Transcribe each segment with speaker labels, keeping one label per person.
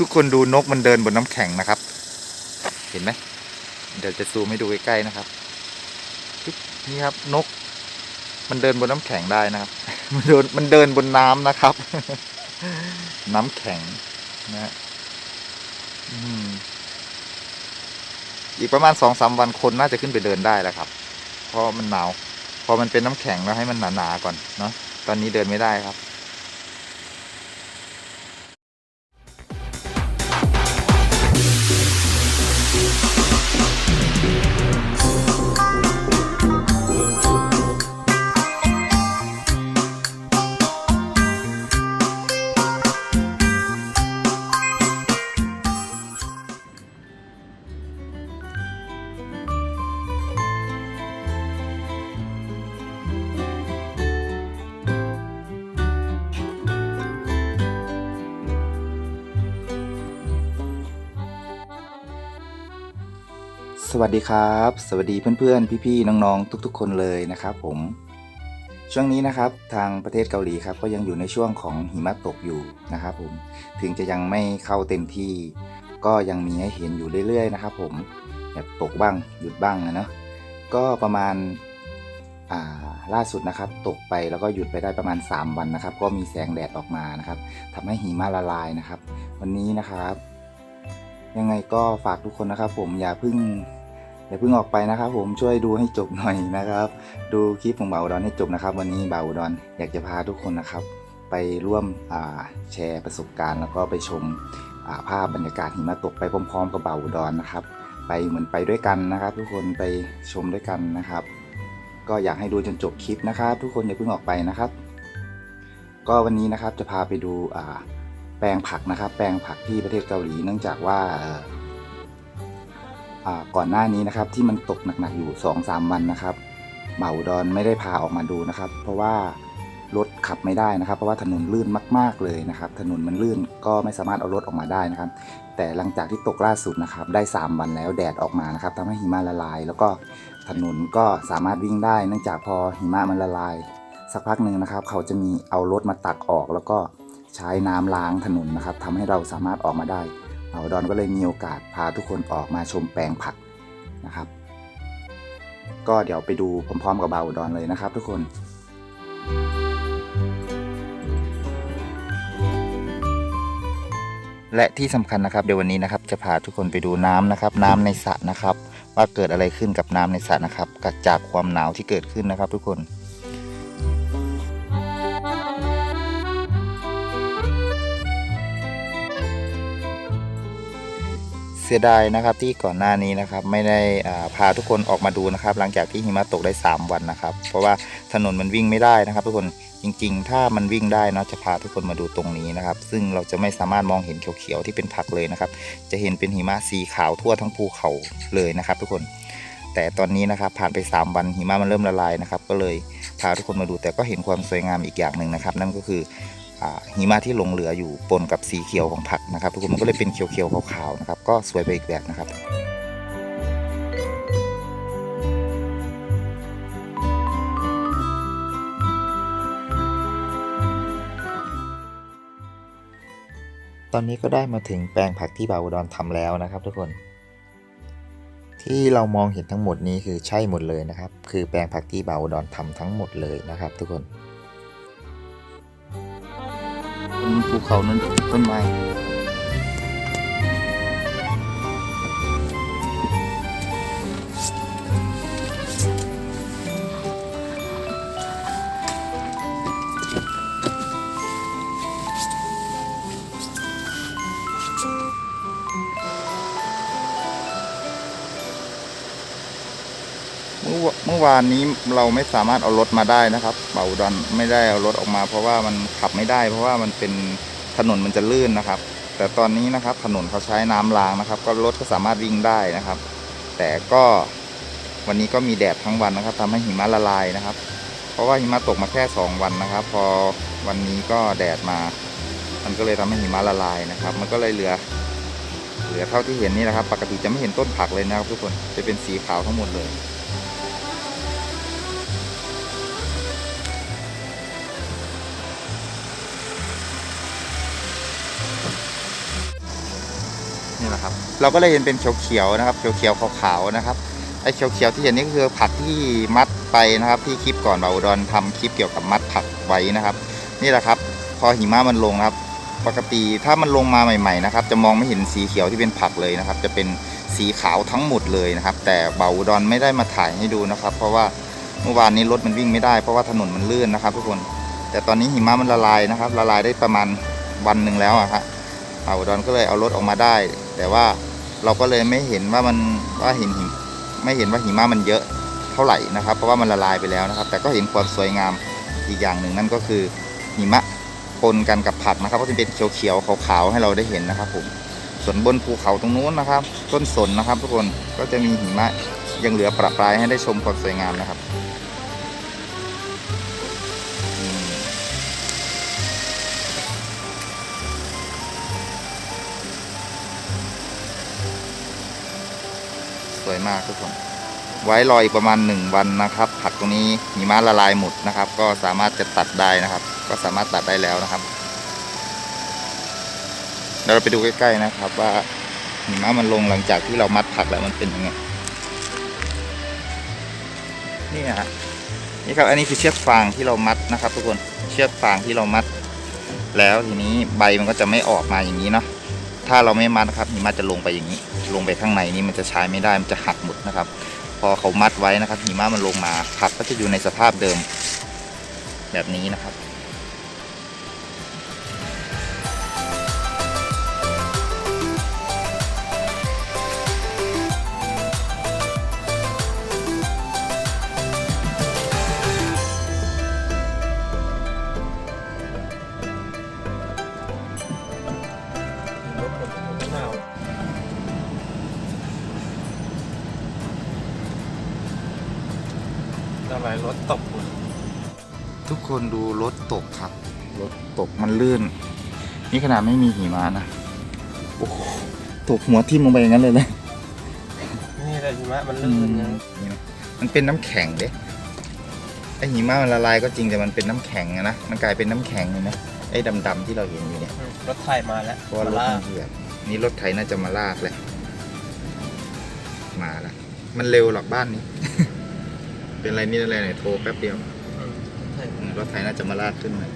Speaker 1: ทุกคนดูนกมันเดินบนน้ำแข็งนะครับ เห็นไหมเดี๋ยวจะซูมให้ดูใกล้ๆนะครับนี่ครับนก มันเดินบนน้ำแข็งได้นะครับ มันเดินมันเดินบนน้ำนะครับ น้ำแข็งนะฮะอืมอีกประมาณสองสามวันคนน่าจะขึ้นไปเดินได้แล้วครับ เพราะมันหนาว พอมันเป็นน้ำแข็งแล้วให้มันหนาๆก่อนเนาะตอนนี้เดินไม่ได้ครับ สวัสดีครับ สวัสดีเพื่อนๆ พี่ๆ น้องๆ ทุกๆ คนเลยนะครับผม ช่วงนี้นะครับทางประเทศเกาหลีครับก็ยังอยู่ในช่วงของหิมะตกอยู่นะครับผมถึงจะยังไม่เข้าเต็มที่ ก็ยังมีให้เห็นอยู่เรื่อยๆนะครับผมแบบตกบ้างหยุดบ้างนะเนาะก็ประมาณาล่าสุดนะครับ ตกไปแล้วก็หยุดไปได้ประมาณ 3 วันนะครับ ก็มีแสงแดดออกมานะครับทำให้หิมะละลายนะครับ วันนี้นะครับยังไงก็ฝากทุกคนนะครับผมอย่าเพิ่ง อย่าเพิ่งออกไปนะครับผมช่วยดูให้จบหน่อยนะครับ ดูคลิปของเบาอุดอนให้จบนะครับ วันนี้เบาอุดอนอยากจะพาทุกคนนะครับ ไปร่วมแชร์ประสบการณ์ แล้วก็ไปชมาภาพบรรยากาศหิมะตกไปพร้อม ๆ กับเบาอุดอนนะครับ ไปเหมือนไปด้วยกันนะครับ ทุกคนไปชมด้วยกันนะครับ ก็อยากให้ดูจนจบคลิปนะครับ ทุกคนอย่าเพิ่งออกไปนะครับ ก็วันนี้นะครับจะพาไปดูแปลงผักนะครับ แปลงผักที่ประเทศเกาหลีเนื่องจากว่า ก่อนหน้านี้นะครับที่มันตกหนักๆอยู่2อสามวันนะครับเหมาดอนไม่ได้พาออกมาดูนะครับ เพราะว่ารถขับไม่ได้นะครับ เพราะว่าถนนลื่นมากๆเลยนะครับ ถนนมันลื่นก็ไม่สามารถเอารถออกมาได้นะครับ แต่หลังจากที่ตกล่าสุดนะครับ ได้ 3 วันแล้วแดดออกมานะครับทำให้หิมะละลาย แล้วก็ถนนก็สามารถวิ่งได้ เนื่องจากพอหิมะมันละลาย สักพักหนึ่งนะครับ เขาจะมีเอารถมาตักออก แล้วก็ใช้น้ำล้างถนนนะครับทำให้เราสามารถออกมาได้ อาดอนก็เลยมีโอกาสพาทุกคนออกมาชมแปลงผักนะครับ ก็เดี๋ยวไปดูพร้อมๆ กับเบาดอนเลยนะครับทุกคนและที่สำคัญนะครับเดี๋ยววันนี้นะครับจะพาทุกคนไปดูน้ำนะครับ น้ำในสระนะครับ ว่าเกิดอะไรขึ้นกับน้ำในสระนะครับกับจากความหนาวที่เกิดขึ้นนะครับ ทุกคน สียดายนะครับที่ก่อนหน้านี้นะครับไม่ได้พาทุกคนออกมาดูนะครับ หลังจากที่หิมะตกได้ 3 วันนะครับ เพราะว่าถนนมันวิ่งไม่ได้นะครับ ทุกคนจริง ๆ ถ้ามันวิ่งได้เนาะจะพาทุกคนมาดูตรงนี้นะครับ ซึ่งเราจะไม่สามารถมองเห็นเขียวๆที่เป็นผักเลยนะครับ จะเห็นเป็นหิมะสีขาวทั่วทั้งภูเขาเลยนะครับ ทุกคนแต่ตอนนี้นะครับผ่านไป 3 วันหิมะมันเริ่มละลายนะครับ ก็เลยพาทุกคนมาดูแต่ก็เห็นความสวยงามอีกอย่างหนึ่งนะครับ นั่นก็คือ หิมะที่หลงเหลืออยู่ปนกับสีเขียวของผักนะครับทุกคนมันก็เลยเป็นเขียวๆขาวๆนะครับก็สวยไปอีกแบบนะครับตอนนี้ก็ได้มาถึงแปลงผักที่บาวดอนทำแล้วนะครับทุกคน ที่เรามองเห็นทั้งหมดนี้คือใช่หมดเลยนะครับ คือแปลงผักที่บาวดอนทำทั้งหมดเลยนะครับ ทุกคน ภูเขานั้นต้นไม้ วเมื่อวานนี้เราไม่สามารถเอารถมาได้นะครับเบาดอนไม่ได้เอารถออกมา เพราะว่ามันขับไม่ได้ เพราะว่ามันเป็นถนนมันจะลื่นนะครับ แต่ตอนนี้นะครับถนนเขาใช้น้ำล้างนะครับ ก็รถก็สามารถวิ่งได้นะครับ แต่ก็วันนี้ก็มีแดดทั้งวันนะครับทำให้หิมะละลายนะครับ เพราะว่าหิมะตกมาแค่ 2 วันนะครับ พอวันนี้ก็แดดมา มันก็เลยทำให้หิมะละลายนะครับ มันก็เลยเหลือ เหลือเท่าที่เห็นนี่นะครับ ปกติจะไม่เห็นต้นผักเลยนะครับทุกคนจะเป็นสีขาวทั้งหมดเลย นี่แหละครับ เราก็เลยเห็นเป็นเขียวๆนะครับ เขียวๆขาวๆนะครับไอ้เขียวๆที่เห็นนี่ก็คือผักที่มัดไปนะครับ ที่คลิปก่อนบาอุดรทำคลิปเกี่ยวกับมัดผักไว้นะครับ นี่แหละครับ พอหิมะมันลงครับ ปกติถ้ามันลงมาใหม่ๆนะครับ จะมองไม่เห็นสีเขียวที่เป็นผักเลยนะครับ จะเป็นสีขาวทั้งหมดเลยนะครับ แต่เบาอุดรไม่ได้มาถ่ายให้ดูนะครับ เพราะว่าเมื่อวานนี้รถมันวิ่งไม่ได้เพราะว่าถนนมันลื่นนะครับ ทุกคนแต่ตอนนี้หิมะมันละลายนะครับ ละลายได้ประมาณวันหนึ่งแล้วอะครับเบาอุดรก็เลยเอารถออกมาได้ แต่ว่าเราก็เลยไม่เห็นว่ามันว่าเห็นหิมไม่เห็นว่าหิมะมันเยอะเท่าไหร่นะครับ เพราะว่ามันละลายไปแล้วนะครับ แต่ก็เห็นความสวยงามอีกอย่างหนึ่งนั่นก็คือหิมะปนกันกับผักนะครับก็จะเป็นเขียวๆขาวๆให้เราได้เห็นนะครับผมส่วนบนภูเขาตรงนู้นนะครับ ต้นสนนะครับ ทุกคนก็จะมีหิมะยังเหลือประปรายให้ได้ชมความสวยงามนะครับ วยมากทุกคน ไว้รออีกประมาณ 1 วันนะครับ ผักตรงนี้หิมะละลายหมดนะครับ ก็สามารถจะตัดได้นะครับ ก็สามารถตัดได้แล้วนะครับเดี๋ยวเราไปดูใกล้ๆนะครับ ว่าหิมะมันลงหลังจากที่เรามัดผักแล้วมันเป็นยังไงนี่ฮะนี่ครับอันนี้คือเชือกฟางที่เรามัดนะครับ ทุกคนเชือกฟางที่เรามัด แล้วทีนี้ใบมันก็จะไม่ออกมาอย่างนี้เนาะถ้าเราไม่มัดนะครับหิมะจะลงไปอย่างนี้ ลงไปข้างในนี้มันจะใช้ไม่ได้มันจะหักหมดนะครับ พอเขามัดไว้นะครับหิมะมันลงมาผักก็จะอยู่ในสภาพเดิมแบบนี้นะครับ
Speaker 2: ดู
Speaker 1: รถตกครับรถตกมันลื่น นี่ขนาดไม่มีหิมะนะโอ้โหตกหัวทิ่มลงไปอย่างนั้นเลยนะ
Speaker 2: นี่แหละหิมะมันลื่นนะ
Speaker 1: นี่นะมันเป็นน้ำแข็งเด้ไอหิมะมันละลายก็จริงแต่มันเป็นน้ำแข็งอะนะมันกลายเป็นน้ำแข็งเลยนะไอ้ดำๆที่เราเห็นอยู่เนี่ย
Speaker 2: รถไฟมาแล้ว
Speaker 1: เพราะว่ารถ
Speaker 2: ลา
Speaker 1: มันเหียบนี่รถไถน่าจะมาลากเลยมาละมันเร็วหรอกบ้านนี้ เป็นไรนี่อะไรหน่อยโทรแป๊บเดียวอืม รถไถน่าจะมาลากขึ้นมา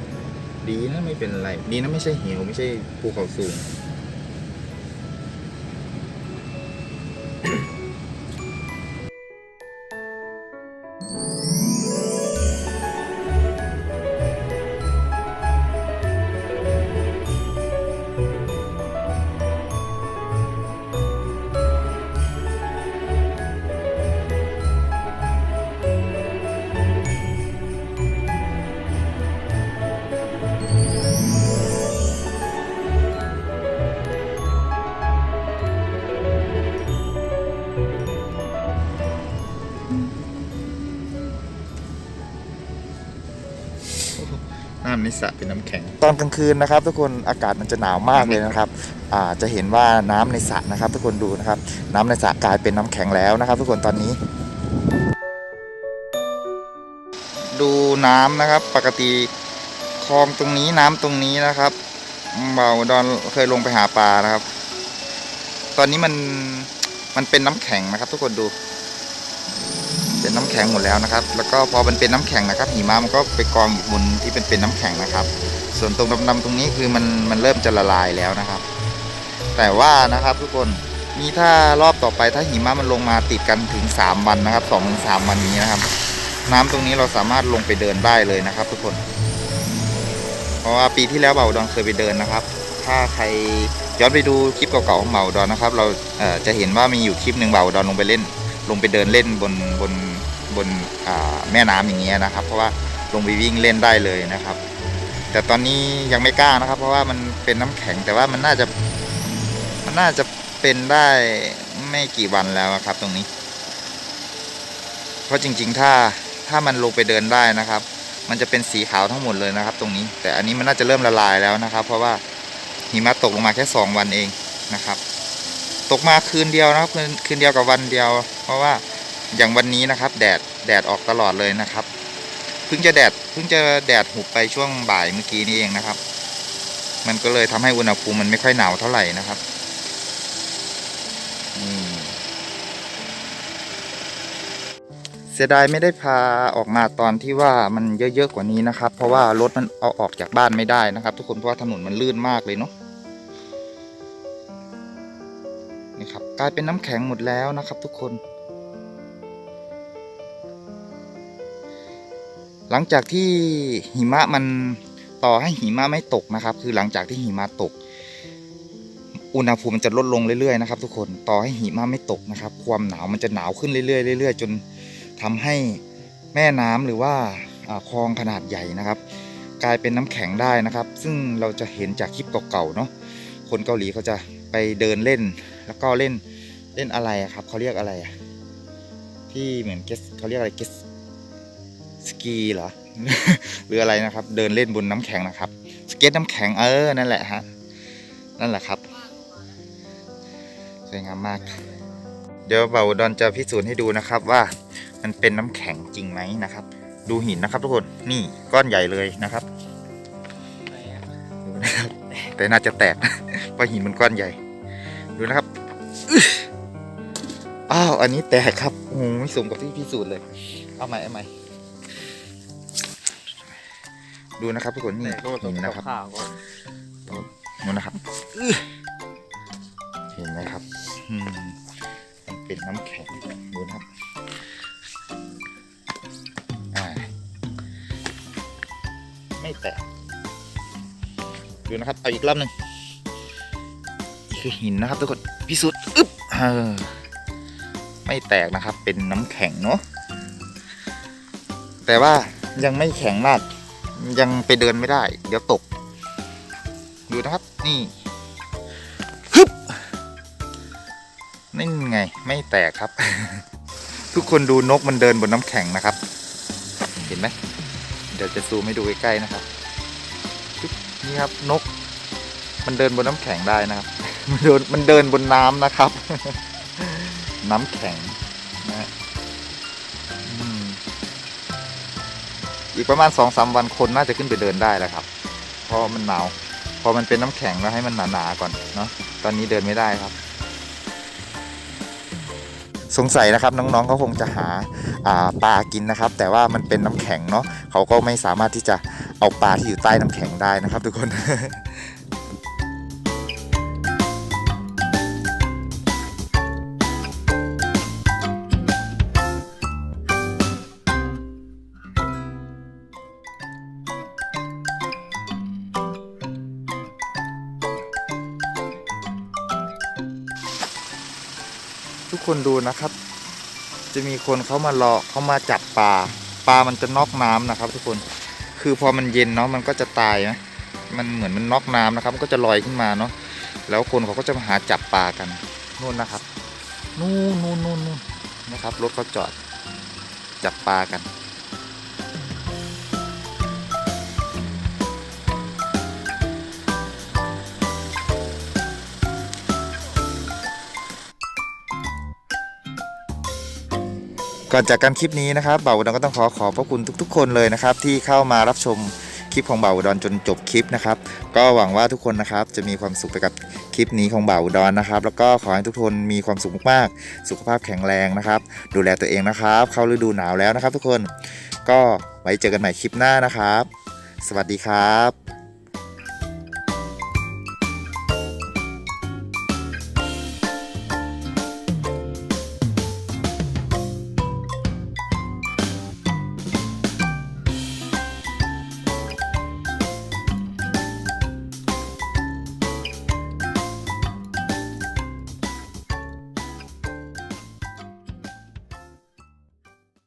Speaker 1: ดีนะไม่เป็นไร ดีนะไม่ใช่เหวไม่ใช่ภูเขาสูง ในสระเป็นน้ำแข็ง ตอนกลางคืนนะครับ ทุกคนอากาศมันจะหนาวมากเลยนะครับอ่าจะเห็นว่าน้ำในสระนะครับ ทุกคนดูนะครับ น้ำในสระกลายเป็นน้ำแข็งแล้วนะครับ ทุกคนตอนนี้ ดูน้ำนะครับ ปกติคลองตรงนี้น้ำตรงนี้นะครับเบาดอนเคยลงไปหาปลานะครับ ตอนนี้มันมันเป็นน้ำแข็งนะครับ ทุกคนดู เป็นน้ำแข็งหมดแล้วนะครับ แล้วก็พอมันเป็นน้ำแข็งนะครับหิมะมันก็ไปกองอยู่บนที่เป็นเป็นน้ำแข็งนะครับ ส่วนตรงดำๆตรงนี้คือมันมันเริ่มจะละลายแล้วนะครับ แต่ว่านะครับทุกคนมีถ้ารอบต่อไปถ้าหิมะมันลงมาติดกันถึง 3 วันนะครับ2-3ถึง3วันนี้นะครับ น้ำตรงนี้เราสามารถลงไปเดินได้เลยนะครับ ทุกคน เพราะว่าปีที่แล้วเบาดอนเคยไปเดินนะครับ ถ้าใครย้อนไปดูคลิปเก่าๆของเบาดอนนะครับ เราเจะเห็นว่ามีอยู่คลิปหนึ่งเบาดอนลงไปเล่น ลงไปเดินเล่นบนบนบนแม่น้ำอย่างเงี้ยนะครับ เพราะว่าลงไปวิ่งเล่นได้เลยนะครับ แต่ตอนนี้ยังไม่กล้านะครับ เพราะว่ามันเป็นน้ำแข็งแต่ว่ามันน่าจะมันน่าจะเป็นได้ไม่กี่วันแล้วครับตรงนี้ เพราะจริงๆถ้าถ้ามันลงไปเดินได้นะครับ มันจะเป็นสีขาวทั้งหมดเลยนะครับ ตรงนี้ แต่อันนี้มันน่าจะเริ่มละลายแล้วนะครับ เพราะว่าหิมะตกลงมาแค่สองวันเองนะครับ ตกมาคืนเดียวนะครับ คืนคืนเดียวกับวันเดียว เพราะว่าอย่างวันนี้นะครับ แดดแดดออกตลอดเลยนะครับเพิ่งจะแดดเพิ่งจะแดดหุบไปช่วงบ่ายเมื่อกี้นี้เองนะครับ มันก็เลยทำให้อุณหภูมิมันไม่ค่อยหนาวเท่าไหร่นะครับเสียดายไม่ได้พาออกมาตอนที่ว่ามันเยอะๆกว่านี้นะครับ เพราะว่ารถมันเอาออกจากบ้านไม่ได้นะครับ ทุกคนเพราะว่าถนนมันลื่นมากเลยเนาะ กลายเป็นน้ำแข็งหมดแล้วนะครับทุกคน หลังจากที่หิมะมันต่อให้หิมะไม่ตกนะครับ คือหลังจากที่หิมะตก อุณหภูมิมันจะลดลงเรื่อยๆนะครับ ทุกคนต่อให้หิมะไม่ตกนะครับ ความหนาวมันจะหนาวขึ้นเรื่อยๆเรื่อยๆ จนทำให้แม่น้ำหรือว่าคลองขนาดใหญ่นะครับ กลายเป็นน้ำแข็งได้นะครับ ซึ่งเราจะเห็นจากคลิปเก่าๆเนาะคนเกาหลีเขาจะไปเดินเล่น แล้วก็เล่นเล่นอะไรอะครับเขาเรียกอะไรอะที่เหมือนเกสเขาเรียกอะไรเกสสกีเหรอหรืออะไรนะครับ เดินเล่นบนน้ำแข็งนะครับ สเก็ตน้ำแข็งเออนั่นแหละฮะนั่นแหละครับสวยงามมาก เดี๋ยวเบาดอนจะพิสูจน์ให้ดูนะครับว่ามันเป็นน้ำแข็งจริงไหมนะครับ ดูหินนะครับทุกคนนี่ก้อนใหญ่เลยนะครับดูนะครับแต่น่าจะแตกเพราะหินมันก้อนใหญ่ดูนะครับ อึ๊ะอ้าว อันนี้แตกครับโอ้โหไม่สมกับที่พิสูจน์เลย เอาใหม่เอาใหม่ ดูนะครับทุกคนนี่
Speaker 2: แต่ก็มันต้อ
Speaker 1: หิ
Speaker 2: ง
Speaker 1: นนะครับ
Speaker 2: ขาวๆก่อน
Speaker 1: นู่นนะครับอื้อเห็นไหมครับอืมมันเป็นน้ำแข็งดูนะครับอ่าไม่แตกดูนะครับ เอาอีกรอบหนึ่งนี่ คือหินนะครับทุกคนพิสูจน์อึ๊บเออไม่แตกนะครับ เป็นน้ำแข็งเนาะแต่ว่ายังไม่แข็งมาก ยังไปเดินไม่ได้ เดี๋ยวตก ดูนะครับนี่ฮึบนี่ไง ไม่แตกครับ ทุกคนดูนกมันเดินบนน้ำแข็งนะครับ เห็นไหมเดี๋ยวจะซูมให้ดูใกล้ๆนะครับปึ๊บนี่ครับนก มันเดินบนน้ำแข็งได้นะครับ มันเดินมันเดินบนน้ำนะครับ น้ำแข็งนะอีกประมาณสองสามวันคนน่าจะขึ้นไปเดินได้แล้วครับเพราะมันหนาวพอมันเป็นน้ำแข็งแล้วให้มันหนาๆก่อนเนาะตอนนี้เดินไม่ได้ครับ สงสัยนะครับน้องๆเขาคงจะหาาปลากินนะครับ แต่ว่ามันเป็นน้ำแข็งเนาะเขาก็ไม่สามารถที่จะเอาปลาที่อยู่ใต้น้ำแข็งได้นะครับ ทุกคน ทุกคนดูนะครับ จะมีคนเขามารอเขามาจับปลาปลามันจะนอกน้ำนะครับ ทุกคนคือพอมันเย็นเนาะมันก็จะตายนะมันเหมือนมันนอกน้ำนะครับ มันก็จะลอยขึ้นมาเนาะแล้วคนเขาก็จะมาหาจับปลากันนู่นนะครับ นู่นนู่นนู่นนู่นนะครับรถเขาจอดจับปลากัน ก่อนจากการคลิปนี้นะครับเบาอุดรก็ต้องขอขอบพระคุณทุก ๆ คนเลยนะครับ ที่เข้ามารับชมคลิปของเบาอุดรจนจบคลิปนะครับ ก็หวังว่าทุกคนนะครับจะมีความสุขไปกับคลิปนี้ของเบาอุดรนะครับ แล้วก็ขอให้ทุกคนมีความสุขมากๆ สุขภาพแข็งแรงนะครับ ดูแลตัวเองนะครับ เข้าฤดูหนาวแล้วนะครับ ทุกคนก็ไว้เจอกันใหม่คลิปหน้านะครับ สวัสดีครับ